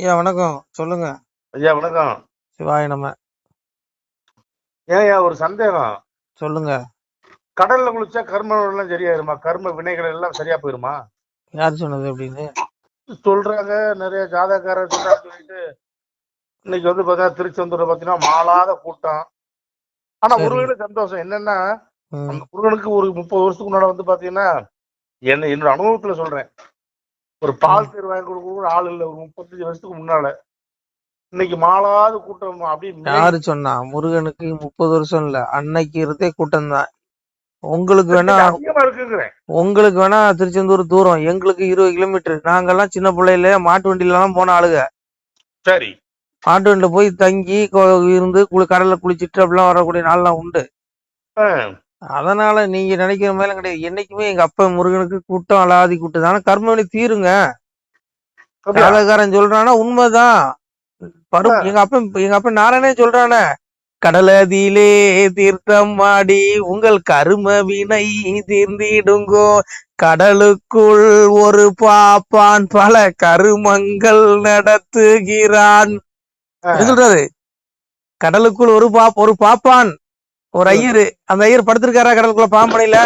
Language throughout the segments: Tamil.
ஐயா வணக்கம். சொல்லுங்க. ஐயா வணக்கம். சிவாய நம்ம ஏன்யா ஒரு சந்தேகம். சொல்லுங்க. கடல்ல குளிச்சா கர்ம எல்லாம் சரியாயிருமா? கர்ம வினைகள் எல்லாம் சரியா போயிருமா? யார் சொன்னது அப்படின்னு? சொல்றாங்க நிறைய ஜாதகக்காரர் சொல்றாங்க சொல்லிட்டு இன்னைக்கு வந்து பார்த்தா திருச்செந்தூர்ல பாத்தீங்கன்னா மாளாத கூட்டம். ஆனா. முருகனுக்கு சந்தோஷம். என்னன்னா அந்த முருகனுக்கு ஒரு முப்பது வருஷத்துக்கு முன்னாடி வந்து பாத்தீங்கன்னா என்ன என்னோட அனுபவத்துல சொல்றேன். ஒரு பால் தேர் வாங்கி கொடுக்க கூட ஆள் இல்ல. ஒரு முப்பத்தஞ்சு வருஷத்துக்கு முன்னால. இன்னைக்கு மாளாத கூட்டம் அப்படி யாரு சொன்னா? முருகனுக்கு முப்பது வருஷம் இல்ல. அன்னைக்கு இருந்தே கூட்டம் தான். உங்களுக்கு வேணா உங்களுக்கு வேணா திருச்செந்தூர் தூரம். எங்களுக்கு இருபது கிலோமீட்டர் நாங்கெல்லாம் சின்ன பிள்ளையில மாட்டு வண்டியில எல்லாம் போன ஆளுங்க சரி. மாட்டு வண்டியில போய் தங்கி இருந்து கடல்ல குளிச்சிட்டு அப்படிலாம் வரக்கூடிய நாள்லாம் உண்டு. அதனால நீங்க நினைக்கிற மேல கிடையாது. என்னைக்குமே எங்க அப்பா முருகனுக்கு கூட்டம் அலாதி கூட்டம் ஆனா கர்மவினை தீருங்க? ஜாதகாரன் சொல்றானா உண்மைதான். பரு. எங்க அப்பன் எங்க அப்பன் நாராயணே சொல்றானே கடலதிலே தீர்த்தம் ஆடி உங்கள் கரும வினை தீர்ந்திடுங்கோ. கடலுக்குள் ஒரு பாப்பான் பல கருமங்கள் நடத்துகிறான். சொல்றாரு? கடலுக்குள் ஒரு பாப் ஒரு பாப்பான் ஒரு ஐயரு அந்த ஐயர் படுத்திருக்காரா கடலுக்குள்ள பாம்பனையில?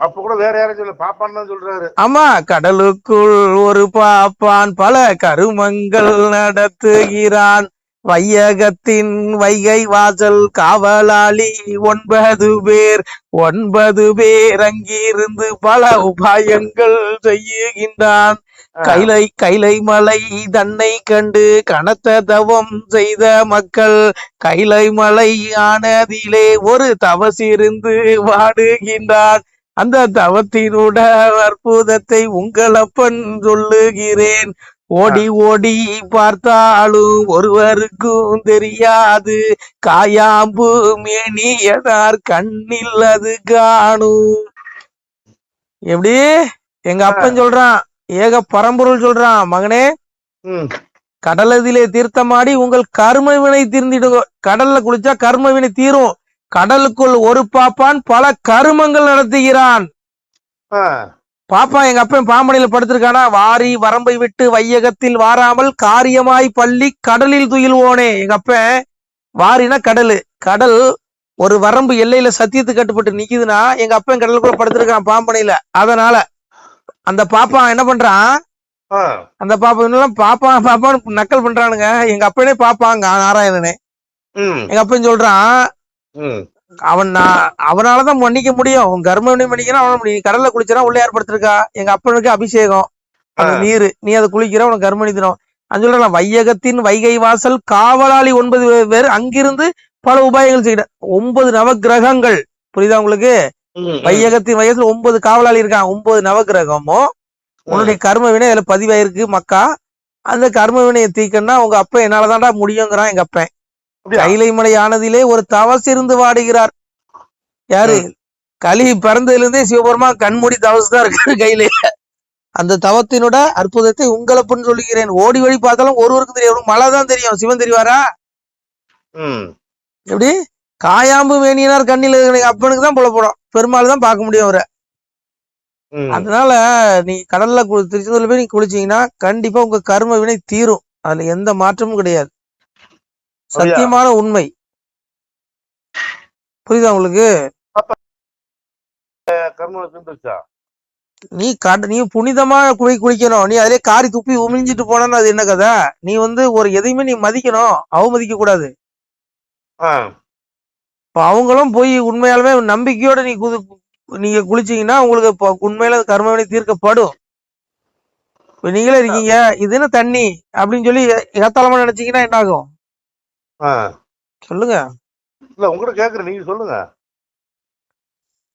அப்ப கூட வேற யாரும் சொல்ல பாப்பான்னு சொல்றாரு. ஆமா கடலுக்குள் ஒரு பாப்பான் பல கருமங்கள் நடத்துகிறான். வையகத்தின் வைகை வாசல் காவலாளி ஒன்பது பேர். ஒன்பது பேர் அங்கிருந்து பல உபாயங்கள் செய்யுகின்றான் கைலை கைலை மலை தன்னை கண்டு கனத்த தவம் செய்த மக்கள் கைலை மலை ஆனதிலே ஒரு தவசிருந்து வாடுகின்றான் அந்த தவத்தினுட அற்புதத்தை உங்களப்பன் சொல்லுகிறேன். ஓடி ஓடி பார்த்தாலும் ஒருவருக்கும் தெரியாது. காயாம்பு மேனியனார் கண்ணில் அது காணும். எப்படி? எங்க அப்பன் சொல்றான் ஏக பரம்பொருள் சொல்றான் மகனே. கடலதிலே தீர்த்தமாடி உங்கள் கர்ம வினை தீர்ந்திடுங்க கடல்ல குளிச்சா கர்ம வினை தீரும். கடலுக்குள் ஒரு பாப்பான் பல கருமங்கள் நடத்துகிறான். பாப்பா எங்க அப்பன் பாம்பனையில படுத்திருக்கானா? வாரி வரம்பை விட்டு வையகத்தில் வாராமல் காரியமாய் பள்ளி கடலில் துயில்வோனே. எங்க அப்பன் வாரினா கடலு. கடல் ஒரு வரம்பு எல்லையில சத்தியத்துக்கு கட்டுப்பட்டு நிக்குதுன்னா எங்க அப்பன் கடலுக்குள்ள படுத்திருக்கான் பாம்பனையில அதனால அந்த பாப்பா என்ன பண்றான் அந்த பாப்பா இன்னும் பாப்பா பாப்பான்னு நக்கல் பண்றானுங்க. எங்க அப்பனே பாப்பாங்க நாராயணனே. எங்க அப்பன் சொல்றான் அவன் நான் அவனாலதான் மன்னிக்க முடியும். உன் கர்மவினை மன்னிக்கணும் அவன கடல்ல குளிச்சனா உள்ள ஏற்படுத்திருக்கா? எங்க அப்பனுக்கு அபிஷேகம். அந்த. நீரு. நீ அதை குளிக்கிற உனக்கு கர்மணி தினம். அது சொல்றேன் வையகத்தின் வைகை வாசல் காவலாளி ஒன்பது பேர் அங்கிருந்து பல உபாயங்கள் செய்ய ஒன்பது நவக்கிரகங்கள் புரியுதா உங்களுக்கு. வையகத்தின் வயசுல ஒன்பது காவலாளி இருக்கான் ஒன்பது நவக்கிரகமும் உன்னுடைய கர்ம வினை அதுல பதிவாயிருக்கு மக்கா. அந்த கர்ம வினையை தீக்கன்னா உங்க அப்பா என்னாலதான்டா முடியுங்கிறான் எங்க அப்பன். அப்படியா? கைலை மலை ஆனதிலே ஒரு தவஸ் இருந்து வாடுகிறார். யாரு? கலி பிறந்ததுல இருந்தே சிவபெருமா கண்மூடி தவசு தான் இருக்காரு கையில. அந்த தவத்தினோட அற்புதத்தை உங்களப்புன்னு சொல்லுகிறேன். ஓடி ஓடி பார்த்தாலும் ஒருவருக்கும் தெரியும் மழை தான் தெரியும். சிவன் தெரிவாரா? எப்படி? காயாம்பு வேணியனார் கண்ணில் அப்பனுக்கு தான் புலப்படும். பெருமாள் தான் பார்க்க முடியும் அவரை. அதனால நீ கடல்ல திருச்செந்தூர்ல போய் நீ குளிச்சீங்கன்னா கண்டிப்பா உங்க கர்ம வினை தீரும். அதுல எந்த மாற்றமும் கிடையாது. சத்தியமான உண்மை. புரியுதா உங்களுக்கு? நீ கட நீ புனிதமா குளி குளிக்கணும். நீ அதிலே காரி துப்பி உமிஞ்சிட்டு போனா அது என்ன கதை? நீ வந்து ஒரு எதையுமே நீ மதிக்கணும். அவமதிக்க கூடாது. இப்ப அவங்களும் போய் உண்மையாலுமே நம்பிக்கையோட நீ குது நீங்க குளிச்சீங்கன்னா உங்களுக்கு இப்ப உண்மையில அது கர்ம வினை தீர்க்கப்படும். இப்ப நீங்களே இருக்கீங்க இது என்ன தண்ணி? அப்படின்னு சொல்லி ஏத்தாளமா நினைச்சீங்கன்னா என்ன ஆகும். சொல்லுங்க. இல்ல உங்ககிட்ட கேக்குறேன் நீங்க சொல்லுங்க.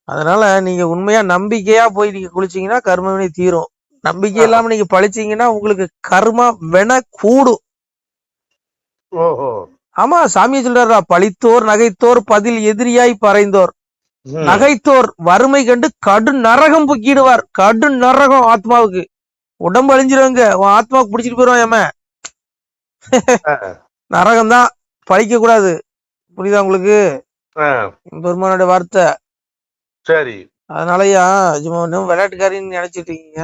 அதனால நீங்க உண்மையா நம்பிக்கையா போய் நீங்க குளிச்சீங்கன்னா கர்ம வினை தீரும். நம்பிக்கை இல்லாம நீங்க பழிச்சீங்கன்னா உங்களுக்கு கர்ம வென கூடும். ஓஹோ. ஆமா சாமியை சொல்றாரா பழித்தோர் நகைத்தோர் பதில் எதிரியாய் பறைந்தோர். நகைத்தோர் வறுமை கண்டு கடு நரகம் புக்கிடுவார். கடு நரகம் ஆத்மாவுக்கு. உடம்பு அழிஞ்சிருவாங்க. உன் ஆத்மாவுக்கு பிடிச்சிட்டு போயிடும் ஏம. நரகம் தான் பழிக்க கூடாது புரியுதா உங்களுக்கு? பெருமானோட வார்த்தை. சரி. அதனாலயா விளையாட்டுக்காரின்னு நினைச்சிட்டு இருக்கீங்க.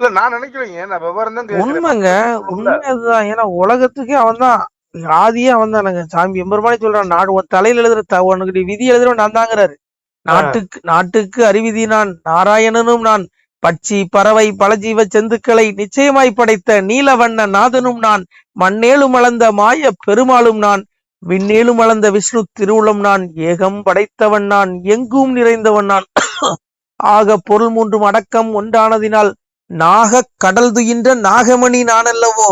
இல்ல நான் நினைக்கிறேங்க நான் விவரம் தான் கேட்கிறேன். உண்மைங்க. உண்மை அதுதான் ஏன்னா உலகத்துக்கே அவன் தான் ஆதியே அவன்தானுங்க. சாமி எம்பெருமானே சொல்றான் நாடு உன் தலையில எழுதுற த- உனக்கு விதி எழுதுறவன் நான் தாங்கிறாரு. நாட்டுக்கு நாட்டுக்கு அறிவிதி நான் நாராயணனும் நான் பட்சி பறவை பலஜீவ செந்துக்களை நிச்சயமாய் படைத்த நீலவண்ண நாதனும் நான் மண்ணேலும் அளந்த மாய பெருமாளும் நான் விண்ணேலும் அளந்த விஷ்ணு திருவுளம் நான் ஏகம் படைத்தவன் நான் எங்கும் நிறைந்தவன் நான். ஆக பொருள் மூன்றும் அடக்கம் ஒன்றானதினால் நாக கடல் துயின்ற நாகமணி நான் அல்லவோ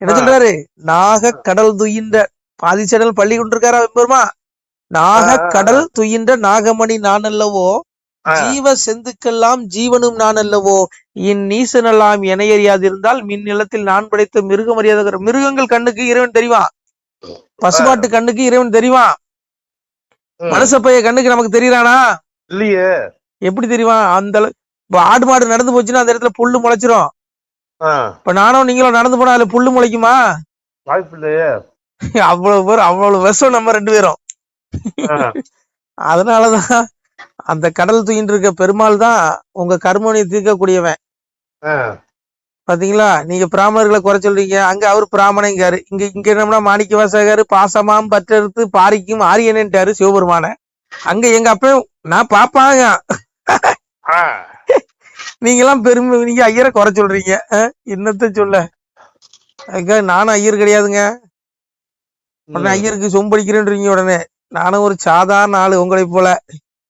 என்ன. சொல்றாரு? நாக கடல் துயின்ற பாதிச்சடல் பள்ளி கொண்டிருக்காரா பெருமா நாக. கடல் துயின்ற நாகமணி நான் அல்லவோ. ஜீவ செந்துக்கெல்லாம் ஜீவனும் நான் அல்லவோ? என் நீசனெல்லாம் இணையறியாதிருந்தால் மின் நிலத்தில் நான் படைத்த மிருகம் அறியாத மிருகங்கள் கண்ணுக்கு இறைவன் தெரிவான் பசுமாட்டு கண்ணுக்கு இறைவன் தெரிவான் ம். மனுஷ பைய கண்ணுக்கு நமக்கு தெரியறானா? இல்லையே. எப்படி தெரியுமா? அந்த ஆடு மாடு நடந்து போச்சுன்னா அந்த இடத்துல புல்லு முளைச்சிரும். இப்ப நானும் நீங்களும் நடந்து போனா அதுல புல்லு முளைக்குமா? வாய்ப்பு இல்லையே அவ்வளவு பேர் அவ்வளவு விஷம் நம்ம ரெண்டு பேரும். அதனாலதான் அந்த கடல் தூயின்னு இருக்க பெருமாள் தான் உங்க கர்மனை தீர்க்கக்கூடியவன். பாத்தீங்களா? நீங்க பிராமணர்களை குறை சொல்றீங்க. அங்க அவர் பிராமணங்காரு. இங்க இங்க என்னம்னா மாணிக்க வாசகர் பாசமாம் பற்றறுத்து பாரிக்கும் ஆரியனன்ட்டாரு சிவபெருமான. அங்க எங்க அப்பயும் நான் பாப்பாங்க. நீங்க எல்லாம் பெருமை நீங்க ஐயரை குறை சொல்றீங்க என்னத்த சொல்ல? அதுக்காக நானும் ஐயர் கிடையாதுங்க. உடனே ஐயருக்கு சொம்படிக்கிறேன்றீங்க உடனே. நானும் ஒரு சாதாரண ஆளு உங்களை போல.